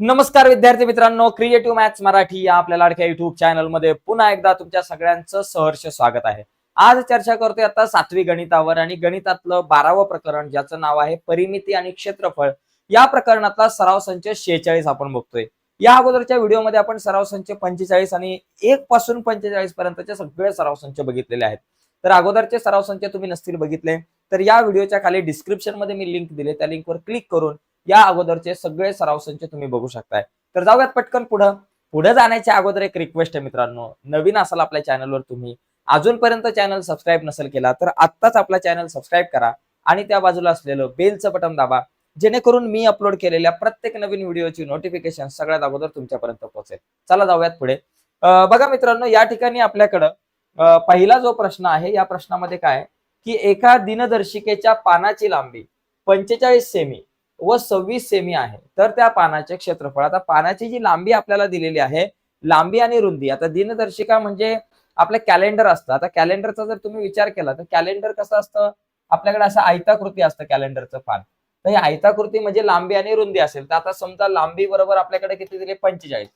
नमस्कार विद्यार्थी मित्रांनो क्रिएटिव्ह मॅथ्स मराठी या आपल्या लाडक्या युट्यूब चॅनलमध्ये पुन्हा एकदा तुमच्या सगळ्यांचं सहर्ष स्वागत आहे. आज चर्चा करतोय आता सातवी गणितावर आणि गणितातलं बारावं प्रकरण ज्याचं नाव आहे परिमिती आणि क्षेत्रफळ. या प्रकरणातला सराव संच शेहेचाळीस आपण बघतोय. या अगोदरच्या व्हिडिओमध्ये आपण सराव संच पंचेचाळीस आणि एक पासून पंचेचाळीस पर्यंतचे सगळे सराव संच बघितलेले आहेत. तर अगोदरचे सराव संच तुम्ही नसतील बघितले तर या व्हिडिओच्या खाली डिस्क्रिप्शनमध्ये मी लिंक दिले त्या लिंकवर क्लिक करून या अगोदरचे सगळे सराव संच तुम्ही बघू शकताय. तर जाऊयात पटकन पुढं. पुढे जाण्याच्या अगोदर एक रिक्वेस्ट आहे मित्रांनो. नवीन असाल आपल्या चॅनलवर तुम्ही अजूनपर्यंत चॅनल सबस्क्राईब नसेल केला तर आत्ताच आपला चॅनल सबस्क्राईब करा आणि त्या बाजूला असलेलं बेलचं बटन दाबा जेणेकरून मी अपलोड केलेल्या प्रत्येक नवीन व्हिडिओची नोटिफिकेशन सगळ्यात अगोदर तुमच्यापर्यंत पोहोचेल. चला जाऊयात पुढे. बघा मित्रांनो या ठिकाणी आपल्याकडं पहिला जो प्रश्न आहे या प्रश्नामध्ये काय आहे? की एका दिनदर्शिकेच्या पानाची लांबी पंचेचाळीस सेमी व सव्वीस सेमी आहे. तर त्या पानाचे क्षेत्रफळ आता पानाची जी लांबी आपल्याला दिलेली आहे लांबी आणि रुंदी आता दिनदर्शिका म्हणजे आपलं कॅलेंडर असतं. आता कॅलेंडरचा जर तुम्ही विचार केला तर कॅलेंडर कसं असतं? आपल्याकडे असं आयताकृती असतं कॅलेंडरचं पान. तर ही आयताकृती म्हणजे लांबी आणि रुंदी असेल. तर आता समजा लांबी बरोबर आपल्याकडे किती दिली? पंचेचाळीस.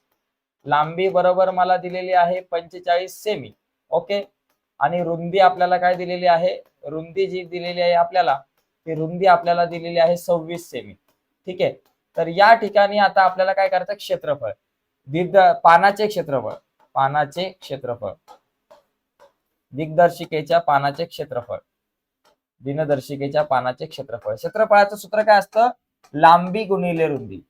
लांबी बरोबर मला दिलेली आहे पंचेचाळीस सेमी. ओके? आणि रुंदी आपल्याला काय दिलेली आहे? रुंदी जी दिलेली आहे आपल्याला ही रुंदी आपल्याला दिलेली आहे सव्वीस सेमी ठीक आहे? तर या ठिकाणी आता आपल्याला काय करायचं? क्षेत्रफळ. दिग्द पानाचे क्षेत्रफळ. पानाचे क्षेत्रफळ. दिग्दर्शिकेच्या पानाचे क्षेत्रफळ. दिनदर्शिकेच्या पानाचे क्षेत्रफळ. क्षेत्रफळाचं सूत्र काय असतं? लांबी गुणिले रुंदी.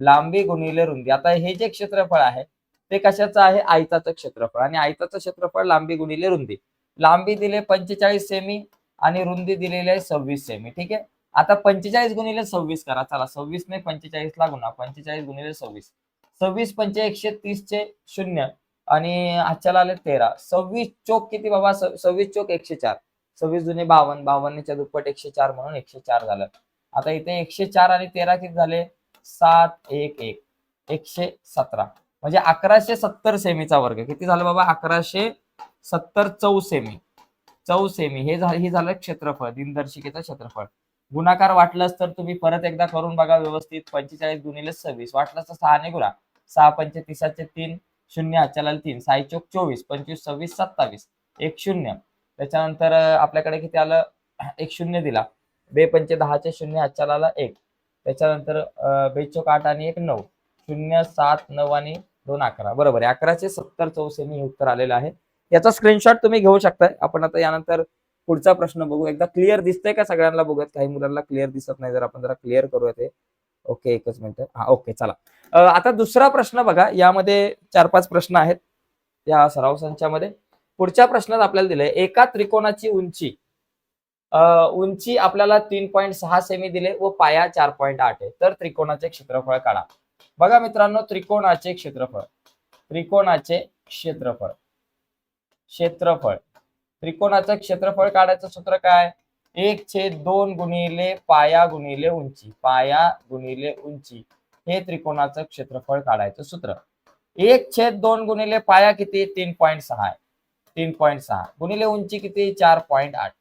लांबी गुणिले रुंदी. आता हे जे क्षेत्रफळ आहे ते कशाचं आहे? आयताचं क्षेत्रफळ. आणि आयताचं क्षेत्रफळ लांबी गुणिले रुंदी. लांबी दिले पंचेचाळीस सेमी आणि रुंदी दिलेली आहे सव्वीस सेमी ठीक आहे? आता पंचेचाळीस गुणिले सव्वीस करा. चला सव्वीस ने पंचेचाळीस लागून पंचेचाळीस गुणिले सव्वीस. सव्वीस पंचे एकशे तीस चे शून्य आणि आजच्याला आले तेरा. सव्वीस चोक किती बाबा? सव्वीस चोक एकशे चार. सव्वीस जुने बावन्न बावन्नच्या दुप्पट एकशे चार म्हणून एकशे चार झालं. आता इथे एकशे चार आणि तेरा किती झाले? सात एक एक. एकशे सतरा. म्हणजे अकराशे सत्तर सेमीचा वर्ग. किती झाला बाबा? अकराशे सत्तर चौ सेमी चौ सेमी. हे झालं हे झालं क्षेत्रफळ दिनदर्शिकेचं क्षेत्रफळ. गुणाकार वाटलंच तर तुम्ही परत एकदा करून बघा व्यवस्थित. पंचेचाळीस गुणिले सव्वीस. वाटलंच तर सहाने गुणा. सहा पंचे तिसाचे तीन शून्य हातच्याला तीन. साई चोक चोवीस पंचवीस सव्वीस सत्तावीस. एक शून्य. त्याच्यानंतर आपल्याकडे किती आलं? एक शून्य दिला. बे पंचे दहाचे शून्य हातच्याला एक. त्याच्यानंतर बेचोक आठ आणि एक नऊ. शून्य सात नऊ आणि दोन अकरा. बरोबर आहे. अकराशे सत्तर चौसेमी हे उत्तर आलेलं आहे. याचा स्क्रीनशॉट तुम्ही घेऊ शकताय. आपण आता यानंतर पुढचा प्रश्न बघू. एकदा क्लिअर दिसतंय का सगळ्यांना बघूयात? काही मुलांना क्लिअर दिसत नाही जर आपण जरा क्लिअर करूया ते ओके एकच मिनिट. हा ओके चला. आता दुसरा प्रश्न बघा. यामध्ये चार पाच प्रश्न आहेत. या सराव संचामध्ये पुढच्या प्रश्नात आपल्याला दिलंय एका त्रिकोणाची उंची. उंची आपल्याला तीन पॉईंट सहा सेमी दिले व पाया चार पॉईंट आठ आहे. तर त्रिकोणाचे क्षेत्रफळ काढा. बघा मित्रांनो त्रिकोणाचे क्षेत्रफळ. त्रिकोणाचे क्षेत्रफळ. क्षेत्रफळ. त्रिकोणाचं क्षेत्रफळ काढायचं सूत्र काय? एक छेद दोन गुणिले पाया गुणिले उंची. पाया गुणिले उंची. हे त्रिकोणाचं क्षेत्रफळ काढायचं सूत्र. एक छेद दोन गुणिले पाया किती? तीन पॉईंट सहा. आहे तीन पॉईंट सहा. गुणिले उंची किती? चार पॉईंट आठ.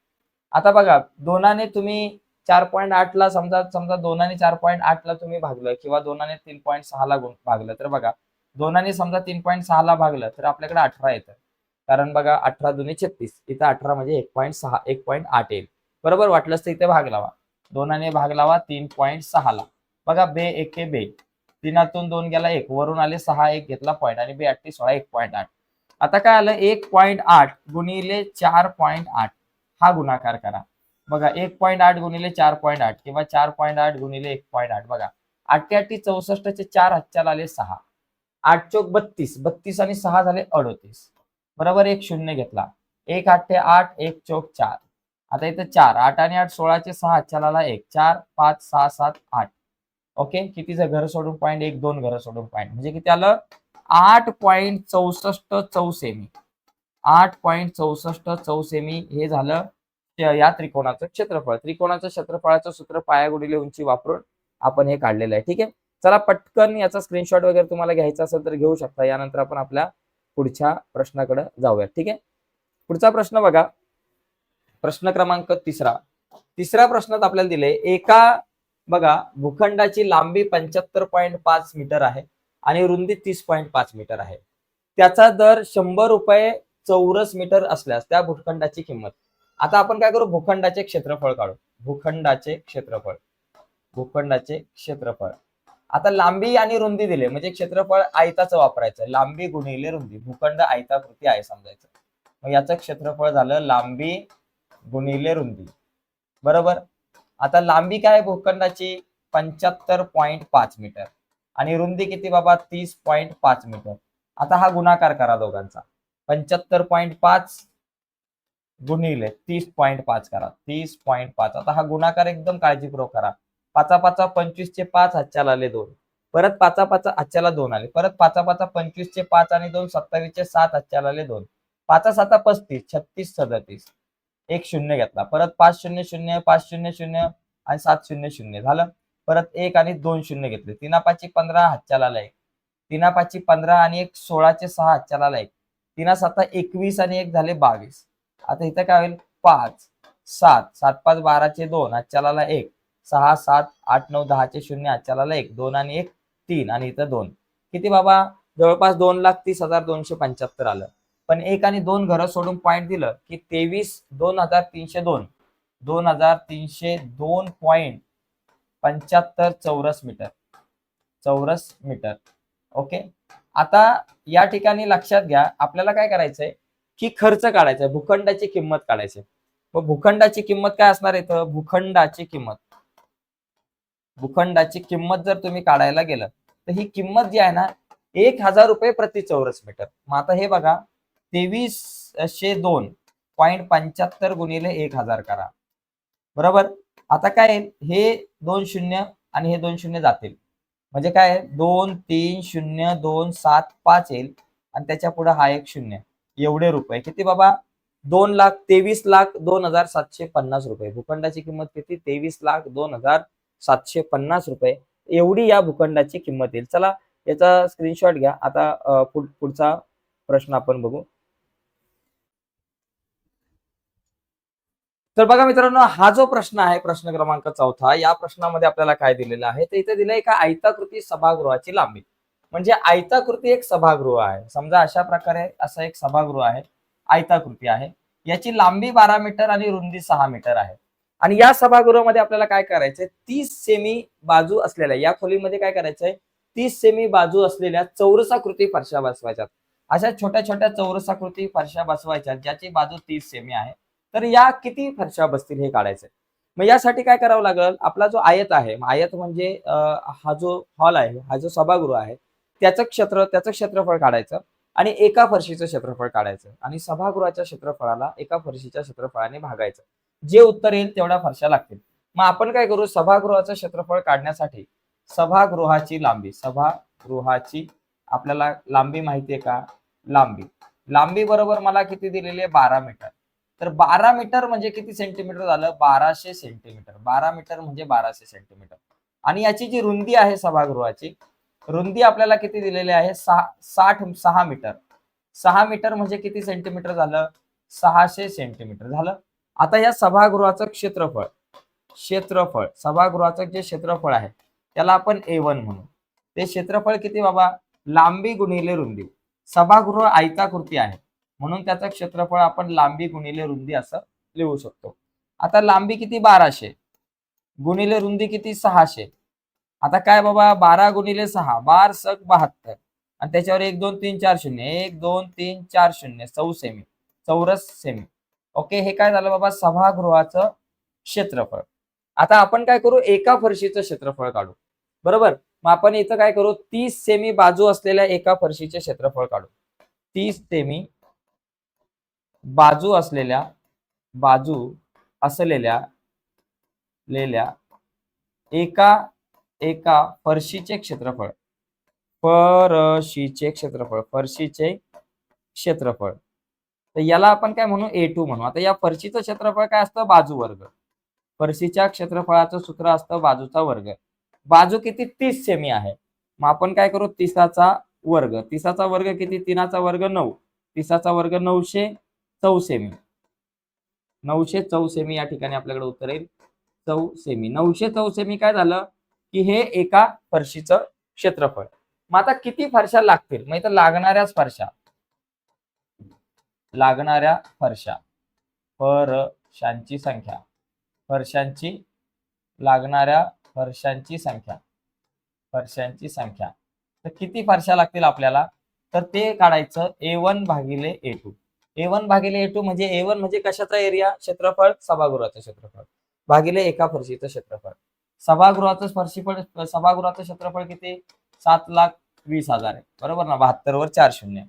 आता बघा दोनाने तुम्ही चार पॉईंट आठला समजा समजा दोनाने चार पॉईंट आठला तुम्ही भागलं किंवा दोनाने तीन पॉईंट सहाला भागलं तर बघा दोनाने समजा तीन पॉईंट सहाला भागलं तर आपल्याकडे अठरा येतं. कारण बघा अठरा दोन्ही छत्तीस. इथं अठरा म्हणजे एक पॉईंट सहा एक पॉईंट आठ येईल. बरोबर? वाटलंच तर इथे भाग लावा. दोनाने भाग लावा तीन पॉईंट सहाला बघा बे एक बे. तीनातून दोन गेला एक. वरून आले सहा एक घेतला पॉईंट आणि बे अठ्ठी सोळा एक पॉईंट आठ. आता काय आलं? एक पॉईंट आठ गुणिले चार पॉईंट आठ. हा गुणाकार करा. बघा एक पॉईंट आठ गुणिले चार पॉईंट आठ किंवा चार पॉईंट आठ गुणिले एक पॉईंट आठ. बघा आठ चौसष्टचे चार हातच्याला आले सहा. आठ चौक बत्तीस. बत्तीस आणि सहा झाले अडोतीस. बरोबर एक शून्य घेतला. एक आठ ते आठ एक चौक चार. आता इथं चार आठ आणि आठ सोळाचे सहा चालाला एक. चार पाच सहा सात आठ. ओके? कितीचं घर सोडून पॉईंट एक दोन घर सोडून पॉईंट म्हणजे किती आलं? आठ पॉईंट चौसष्ट चौसेमी. आठ पॉईंट चौसष्ट चौसेमी हे झालं या त्रिकोणाचं क्षेत्रफळ. त्रिकोणाचं क्षेत्रफळाचं सूत्र पायागुडीले उंची वापरून आपण हे काढलेलं आहे. ठीक आहे? चला पटकन याचा स्क्रीनशॉट वगैरे तुम्हाला घ्यायचा असेल तर घेऊ शकता. यानंतर आपण आपल्या पुढच्या प्रश्नाकडे जाऊया ठीक आहे? पुढचा प्रश्न बघा. प्रश्न क्रमांक तिसरा. तिसऱ्या प्रश्नात आपल्याला दिले एका बघा भूखंडाची लांबी पंच्याहत्तर पॉईंट पाच मीटर आहे आणि रुंदी तीस पॉईंट पाच मीटर आहे. त्याचा दर शंभर रुपये चौरस मीटर असल्यास त्या भूखंडाची किंमत. आता आपण काय करू? भूखंडाचे क्षेत्रफळ काढू. भूखंडाचे क्षेत्रफळ. भूखंडाचे क्षेत्रफळ. आता लांबी आणि रुंदी दिले. म्हणजे क्षेत्रफळ आयताचं वापरायचं. लांबी गुणिले रुंदी. भूखंड आयताकृती आहे समजायचं. मग याचं क्षेत्रफळ झालं लांबी गुणिले रुंदी. बरोबर? आता लांबी काय भूखंडाची? पंच्याहत्तर पॉईंट पाच मीटर. आणि रुंदी किती बाबा? तीस पॉईंट पाच मीटर. आता हा गुणाकार करा दोघांचा. पंच्याहत्तर पॉईंट पाच गुणिले तीस पॉईंट पाच करा. तीस पॉईंट पाच. आता हा गुणाकार एकदम काळजीपूर्वक करा. पाचा पाचा पंचवीसचे पाच हातच्याला आले दोन. परत पाचा पाचा हातच्याला दोन आले. परत पाचा पाचा पंचवीस चे पाच आणि दोन सत्तावीस चे सात हातच्याला आले दोन. पाचा साता पस्तीस छत्तीस सदतीस. एक शून्य घेतला. परत पाच शून्य शून्य पाच शून्य शून्य आणि सात शून्य शून्य झालं. परत एक आणि दोन शून्य घेतले. तिना पाची पंधरा हातच्याला आला. एक तिना पाची पंधरा आणि एक सोळाचे सहा हातच्याला आला. एक तिना साता एकवीस आणि एक झाले बावीस. आता इथं काय होईल? पाच सात सात पाच बाराचे दोन हातच्याला एक. सहा सात आठ नऊ दहाचे शून्य हातच्याला एक दोन आणि एक तीन आणि इथं दोन. किती बाबा? जवळपास दोन लाख तीस हजार दोनशे पंच्याहत्तर आलं. पण एक आणि दोन घरं सोडून पॉईंट दिलं की तेवीस दोन हजार तीनशे दोन. दोन हजार तीनशे दोन पॉईंट पंच्याहत्तर चौरस मीटर. चौरस मीटर. ओके? आता या ठिकाणी लक्षात घ्या आपल्याला काय करायचंय? की खर्च काढायचा भूखंडाची किंमत काढायची मग भूखंडाची किंमत काय असणार आहे इथं? भूखंडाची किंमत. भूखंडाची किंमत जर तुम्ही काढायला गेलं तर ही किंमत जी आहे ना एक हजार रुपये प्रति चौरस मीटर. मग आता हे बघा तेवीसशे दोन पॉईंट पंच्याहत्तर गुणिले एक हजार करा. बरोबर? आता काय आहे? हे दोन शून्य आणि हे दोन शून्य जातील. म्हणजे काय आहे? दोन तीन शून्य दोन सात पाच येईल. आणि त्याच्या पुढे हा एक शून्य. एवढे रुपये. किती बाबा? दोन लाख तेवीस लाख दोन हजार सातशे पन्नास रुपये. भूखंडाची किंमत किती? तेवीस लाख दोन हजार सातशे पन्नास रुपये. एवढी या भूखंडाची किंमत येईल. चला याचा स्क्रीनशॉट घ्या. आता पुढचा प्रश्न आपण बघू. तर बघा मित्रांनो हा जो प्रश्न आहे प्रश्न क्रमांक चौथा या प्रश्नामध्ये आपल्याला काय दिलेलं आहे? तर इथे दिलंय का आयताकृती सभागृहाची लांबी? म्हणजे आयताकृती एक सभागृह आहे. समजा अशा प्रकारे असं एक सभागृह आहे आयताकृती आहे. याची लांबी बारा मीटर आणि रुंदी सहा मीटर आहे. आणि या सभागृहामध्ये आपल्याला काय करायचंय? तीस सेमी बाजू असलेल्या या खोलीमध्ये काय करायचंय? तीस सेमी बाजू असलेल्या चौरसाकृती फरशा बसवायच्यात. अशा छोट्या छोट्या चौरसाकृती फरशा बसवायच्या ज्याची बाजू तीस सेमी आहे. तर या किती फरशा बसतील हे काढायचंय. मग यासाठी काय करावं लागेल? आपला जो आयत आहे आयत म्हणजे हा जो हॉल आहे हा जो सभागृह आहे त्याचं क्षेत्र त्याचं क्षेत्रफळ काढायचं आणि एका फरशीचं क्षेत्रफळ काढायचं आणि सभागृहाच्या क्षेत्रफळाला एका फरशीच्या क्षेत्रफळाने भागायचं. जे उत्तर येईल तेवढ्या फरशा लागतील. मग आपण काय करू? सभागृहाचं क्षेत्रफळ काढण्यासाठी सभागृहाची लांबी सभागृहाची आपल्याला लांबी माहिती आहे का? लांबी. लांबी बरोबर मला किती दिलेली आहे? बारा मीटर. तर बारा मीटर म्हणजे किती सेंटीमीटर झालं? बाराशे सेंटीमीटर बारा मीटर म्हणजे बाराशे सेंटीमीटर आणि याची जी रुंदी आहे सभागृहाची रुंदी आपल्याला किती दिलेली आहे? सहा साठ सहा मीटर. सहा मीटर म्हणजे किती सेंटीमीटर झालं? सहाशे सेंटीमीटर झालं? आता या सभागृहाचं क्षेत्रफळ क्षेत्रफळ सभागृहाचं जे क्षेत्रफळ आहे त्याला आपण ए वन म्हणू. ते क्षेत्रफळ किती बाबा? लांबी गुणिले रुंदी. सभागृह आयताकृती आहे. म्हणून त्याचं क्षेत्रफळ आपण लांबी गुणिले रुंदी असं लिहू शकतो. आता लांबी किती? बाराशे. गुणिले रुंदी किती? सहाशे. आता काय बाबा? बारा गुणिले सहा बार सक बहात्तर. आणि त्याच्यावर एक दोन तीन चार शून्य. एक दोन तीन चार शून्य. चौ सेमी चौरस सेमी. ओके हे काय झालं बाबा? सभागृहाचं क्षेत्रफळ. आता आपण काय करू? एका फरशीचं क्षेत्रफळ काढू. बरोबर? मग आपण इथं काय करू? तीस सेमी बाजू असलेल्या एका फरशीचे क्षेत्रफळ काढू. तीस सेमी बाजू असलेल्या बाजू असलेल्या लेल्या एका एका फरशीचे क्षेत्रफळ. फरशीचे क्षेत्रफळ. फरशीचे क्षेत्रफळ. तर याला आपण काय म्हणू? ए टू म्हणू. आता या फरशीचं क्षेत्रफळ काय असतं? बाजू वर्ग. फरशीच्या क्षेत्रफळाचं सूत्र असतं बाजूचा वर्ग. बाजू किती? तीस सेमी आहे. मग आपण काय करू? तिसाचा वर्ग. तिसाचा वर्ग किती? तिनाचा वर्ग नऊ. तिसाचा वर्ग नऊशे चौ सेमी नऊशे चौ सेमी या ठिकाणी आपल्याकडे उत्तर येईल. चौ सेमी नऊशे चौ सेमी काय झालं? की हे एका फरशीचं क्षेत्रफळ. मग आता किती फरशा लागतील? मग इथं लागणाऱ्याच फरशा. लागणाऱ्या फरशा. फरशांची संख्या. फरशांची लागणाऱ्या फरशांची संख्या. फरशांची संख्या. तर किती फरशा लागतील आपल्याला? तर ते काढायचं ए वन भागिले ए टू ए वन भागिले ए टू म्हणजे ए वन म्हणजे कशाचा एरिया क्षेत्रफळ सभागृहाचं क्षेत्रफळ. भागिले एका फरशीचं क्षेत्रफळ. सभागृहाचं फरशीफळ सभागृहाचं क्षेत्रफळ किती? सात लाख वीस हजार आहे. बरोबर ना? बहात्तर वर चार शून्य.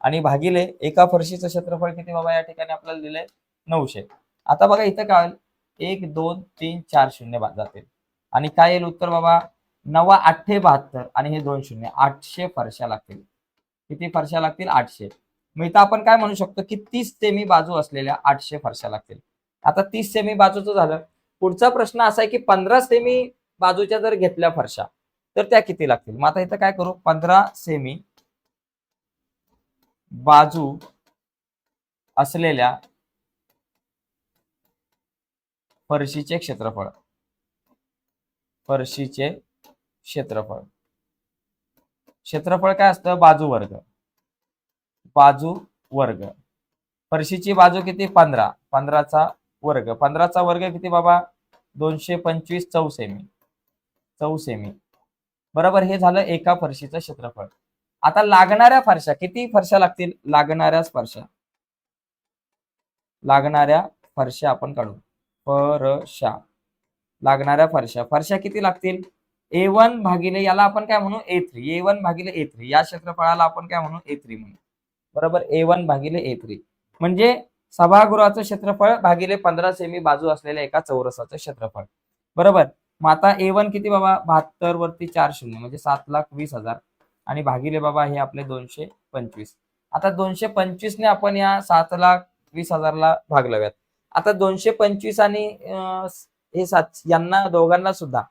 आणि भागिले एका फरशीचं क्षेत्रफळ किती बाबा या ठिकाणी आपल्याला दिलंय? नऊशे. आता बघा इथं काय होईल? एक दोन तीन चार शून्य जातील. आणि काय येईल उत्तर बाबा? नवा आठशे बहात्तर आणि हे दोन शून्य. आठशे फरशा लागतील. किती फरशा लागतील? आठशे. मग इथं आपण काय म्हणू शकतो की तीस सेमी बाजू असलेल्या आठशे फरशा लागतील. आता तीस सेमी बाजूचं झालं. पुढचा प्रश्न असा आहे की पंधरा सेमी बाजूच्या जर घेतल्या फरशा तर त्या किती लागतील? मग आता इथं काय करू? पंधरा सेमी बाजू असलेल्या फरशीचे क्षेत्रफळ. फरशीचे क्षेत्रफळ. क्षेत्रफळ काय असतं? बाजू वर्ग. बाजू वर्ग. फरशीची बाजू किती? पंधरा. पंधराचा वर्ग. पंधराचा वर्ग किती बाबा? दोनशे पंचवीस चौ सेमी चौ सेमी बरोबर? हे झालं एका फरशीचं क्षेत्रफळ. आता लागणाऱ्या फरशा किती फरशा लागतील? लागणाऱ्या फरशा. लागणाऱ्या फरशा आपण काढू. फरशा. लागणाऱ्या फरशा. फरशा किती लागतील? ए वन भागिले याला आपण काय म्हणू? ए थ्री. ए वन भागिले ए थ्री. या क्षेत्रफळाला आपण काय म्हणू? ए थ्री म्हणू. बरोबर? ए वन भागिले ए थ्री. म्हणजे सभागृहाचं क्षेत्रफळ भागिले पंधरा सेमी बाजू असलेल्या एका चौरसाचं क्षेत्रफळ. बरोबर? मग आता ए वन किती बाबा? बहात्तर वरती चार शून्य. म्हणजे सात लाख वीस हजार. आणि भागिले बाबा हे आपले दोनशे पंचवीस. आता दोनशे पंचवीसने आपण या सात लाख वीस हजारला भाग लाव्यात आता दोनशे पंचवीस आणि हे सात यांना दोघांना सुद्धा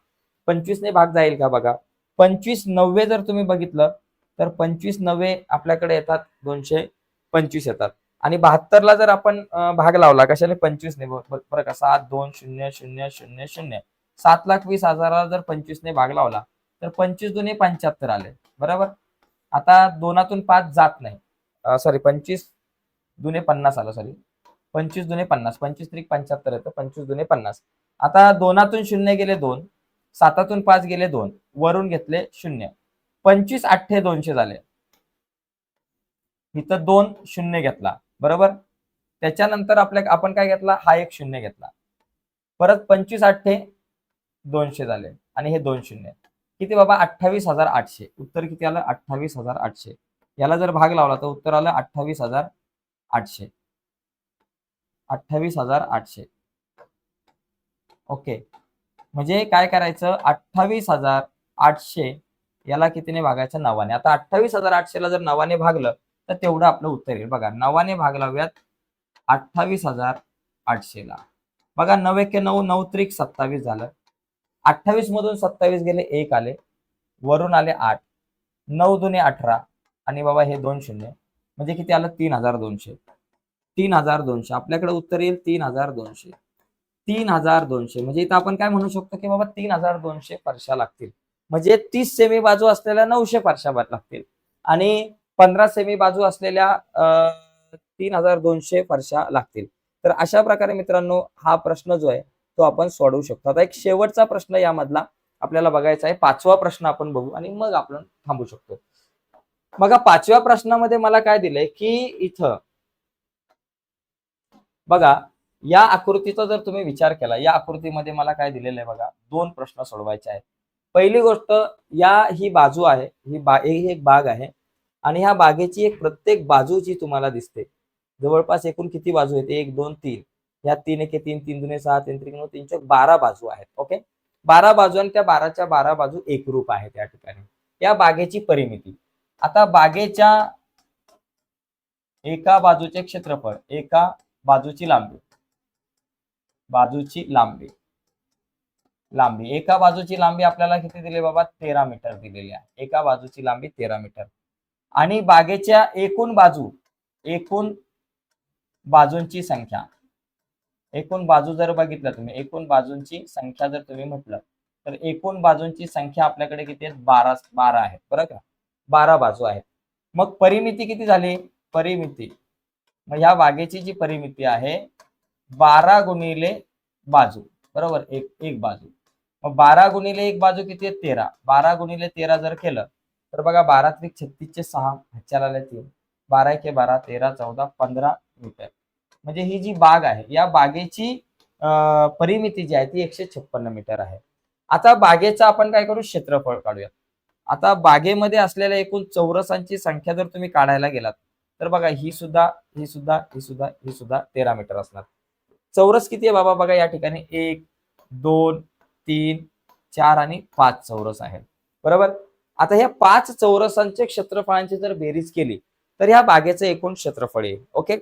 पंचवीसने भाग जाईल का बघा? पंचवीस नव्वे जर तुम्ही बघितलं तर पंचवीस नव्वे आपल्याकडे येतात दोनशे पंचवीस येतात. आणि बहात्तरला जर आपण भाग लावला कशाने? पंचवीसने बरं का सात दोन शून्य शून्य शून्य शून्य. सात लाख वीस हजाराला जर पंचवीसने भाग लावला तर पंचवीस दोन्ही पंच्याहत्तर आले. बरोबर? आता दोनातून पाच जात नाही. सॉरी पंचवीस दुने पन्नास आलं सॉरी पंचवीस दुने पन्नास. पंचवीस त्रिक पंच्याहत्तर येतं. पंचवीस दुने पन्नास. आता दोनातून शून्य गेले दोन. सातातून पाच गेले दोन. वरून घेतले शून्य. पंचवीस अठ्ठे दोनशे झाले. इथं दोन शून्य घेतला. बरोबर? त्याच्यानंतर आपल्या आपण काय घेतला? हा एक शून्य घेतला. परत पंचवीस अठ्ठे दोनशे झाले. आणि हे दोन शून्य. किती बाबा? अठ्ठावीस हजार आठशे. उत्तर किती आलं? अठ्ठावीस हजार आठशे. याला जर भाग लावला तर उत्तर आलं अठ्ठावीस हजार आठशे. अठ्ठावीस हजार आठशे. ओके. म्हणजे काय करायचं? अठ्ठावीस हजार आठशे याला कितीने भागायचं? नवाने आता अठ्ठावीस हजार आठशेला जर नवाने भागलं तर तेवढं आपलं उत्तर येईल. बघा नवाने भाग लावूयात अठ्ठावीस हजार आठशेला. बघा नऊ एके नऊ नऊ त्रिक सत्तावीस झालं. अठ्ठावीस मधून सत्तावीस गेले एक आले. वरून आले आठ. नऊ दुने अठरा आणि बाबा हे दोन शून्य. म्हणजे किती आलं? तीन हजार दोनशे. तीन हजार दोनशे. आपल्याकडे उत्तर येईल तीन हजार दोनशे. तीन हजार दोनशे. म्हणजे इथं आपण काय म्हणू शकतो की बाबा तीन हजार दोनशे परशा लागतील. म्हणजे तीस सेमी बाजू असलेल्या नऊशे परशा लागतील. आणि पंधरा सेमी बाजू असलेल्या तीन हजार दोनशे परशा लागतील. तर अशा प्रकारे मित्रांनो हा प्रश्न जो आहे तो आपण सोडवू शकतो. आता एक शेवटचा प्रश्न यामधला आपल्याला बघायचा आहे. पाचवा प्रश्न आपण बघू आणि मग आपण थांबू शकतो. बघा पाचव्या प्रश्नामध्ये मला काय दिलंय की इथं बघा या आकृतीचा जर तुम्ही विचार केला या आकृतीमध्ये मला काय दिलेलं आहे बघा दोन प्रश्न सोडवायचे आहेत. पहिली गोष्ट या ही बाजू आहे ही बा ही एक बाग आहे आणि ह्या बागेची एक प्रत्येक बाजू जी तुम्हाला दिसते. जवळपास एकूण किती बाजू आहेत? एक दोन तीन. या तीन एके तीन तीन दुने सहा तीन त्रिक नऊ तीन बारा बाजू आहेत ओके? बारा बाजू आणि त्या बाराच्या बारा बाजू एकरूप आहेत या ठिकाणी. या बागेची परिमिती. आता बागेच्या एका बाजूचे क्षेत्रफळ एका बाजूची लांबी. बाजूची लांबी. लांबी. एका बाजूची लांबी आपल्याला किती दिली बाबा? तेरा मीटर दिलेली आहे. एका बाजूची लांबी तेरा मीटर. आणि बागेच्या एकूण बाजू एकूण बाजूंची संख्या एकूण बाजू जर बघितलं तुम्ही एकूण बाजूंची संख्या जर तुम्ही म्हटलं तर एकूण बाजूंची संख्या आपल्याकडे किती आहेत? बारा बारा आहेत बरं का? बारा बाजू आहेत. मग परिमिती किती झाली? परिमिती. मग ह्या बागेची जी परिमिती आहे बारा गुणिले बाजू बरोबर? एक एक बाजू. मग बारा गुणिले एक बाजू किती आहे तेरा. बारा गुणिले तेरा जर केलं तर बघा बारा त्रिक छत्तीसचे सहा ह्याच्याला तीन. बारा एक बारा तेरा चौदा पंधरा मीटर म्हणजे ही जी बाग आहे या बागेची परिमिती जी आहे ती एकशे छप्पन्न मीटर आहे. आता बागेचं आपण काय करू? क्षेत्रफळ काढूया. आता बागेमध्ये असलेल्या एकूण चौरसांची संख्या जर तुम्ही काढायला गेलात तर बघा ही सुद्धा ही सुद्धा ही सुद्धा ही सुद्धा तेरा मीटर असणार. चौरस किती आहे बाबा? बघा या ठिकाणी एक दोन तीन चार आणि पाच चौरस आहेत. बरोबर? आता ह्या पाच चौरसांचे क्षेत्रफळांची जर बेरीज केली तर ह्या बागेचं एकूण क्षेत्रफळ येईल. ओके?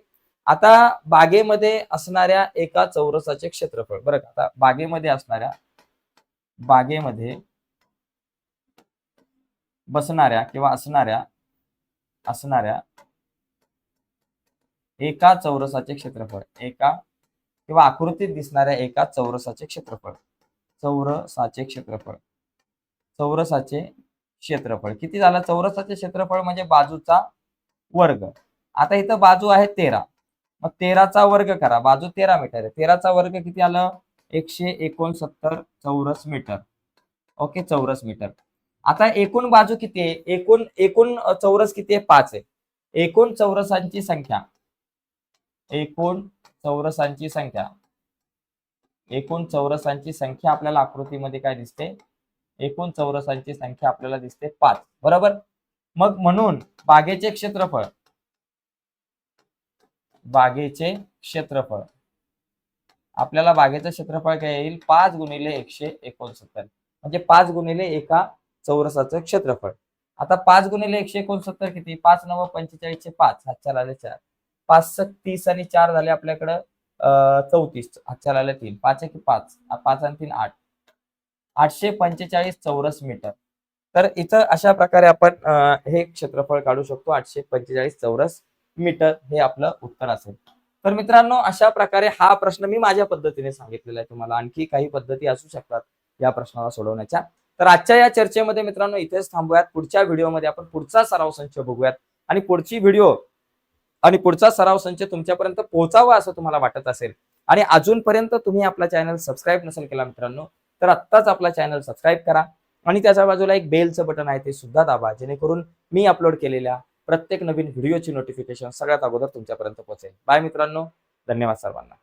आता बागेमध्ये असणाऱ्या एका चौरसाचे क्षेत्रफळ बरं का? आता बागेमध्ये असणाऱ्या बागेमध्ये बसणाऱ्या किंवा असणाऱ्या असणाऱ्या एका चौरसाचे क्षेत्रफळ एका किंवा आकृतीत दिसणाऱ्या एका चौरसाचे क्षेत्रफळ चौरसाचे क्षेत्रफळ चौरसाचे क्षेत्रफळ. किती झालं? चौरसाचे क्षेत्रफळ म्हणजे बाजूचा वर्ग. आता इथं बाजू आहे तेरा. मग तेराचा वर्ग करा. बाजू तेरा मीटर आहे. तेराचा वर्ग किती आलं? एकशे एकोणसत्तर चौरस मीटर. ओके चौरस मीटर. आता एकूण बाजू किती आहे? एकूण एकूण चौरस किती आहे? पाच आहे. एकूण चौरसांची संख्या. एकूण चौरसांची संख्या. एकूण चौरसांची संख्या आपल्याला आकृतीमध्ये काय दिसते? एकूण चौरसांची संख्या आपल्याला दिसते पाच. बरोबर? मग म्हणून बागेचे क्षेत्रफळ. बागेचे क्षेत्रफळ. आपल्याला बागेचं क्षेत्रफळ काय येईल? पाच गुणिले एकशे एकोणसत्तर. म्हणजे पाच गुणिले एका चौरसाचं क्षेत्रफळ. आता पाच गुणिले एकशे एकोणसत्तर किती? पाच नव पंचेचाळीसचे पाच. हातच्या आले चार. पाच सक तीस आणि चार झाले आपल्याकडं अं, चौतीस. हातच्या आले तीन. पाच एक पाच. पाच आणि तीन आठ. आठशे पंचेचाळीस चौरस मीटर. तर इथं अशा प्रकारे आपण हे क्षेत्रफळ काढू शकतो. आठशे पंचेचाळीस चौरस मीटर हे आपलं उत्तर असेल. तर मित्रांनो अशा प्रकारे हा प्रश्न मी माझ्या पद्धतीने सांगितलेला आहे तुम्हाला. आणखी काही पद्धती असू शकतात या प्रश्नाला सोडवण्याच्या. तर आजच्या या चर्चेमध्ये मित्रांनो इथेच थांबूयात. पुढच्या व्हिडिओमध्ये आपण पुढचा सराव संच बघूयात. आणि पुढची व्हिडिओ आणि पुढचा सराव संच तुमच्यापर्यंत पोहोचावा असं तुम्हाला वाटत असेल. आणि अजूनपर्यंत तुम्ही आपला चॅनल सबस्क्राईब नसेल केला मित्रांनो तर आत्ताच आपला चॅनल सबस्क्राईब करा. आणि त्याच्या बाजूला एक बेलचं बटन आहे ते सुद्धा दाबा. जेणेकरून मी अपलोड केलेल्या प्रत्येक नवीन व्हिडिओची नोटिफिकेशन सगळ्यात अगोदर तुमच्यापर्यंत पोहोचेल. बाय मित्रांनो धन्यवाद सर्वांना.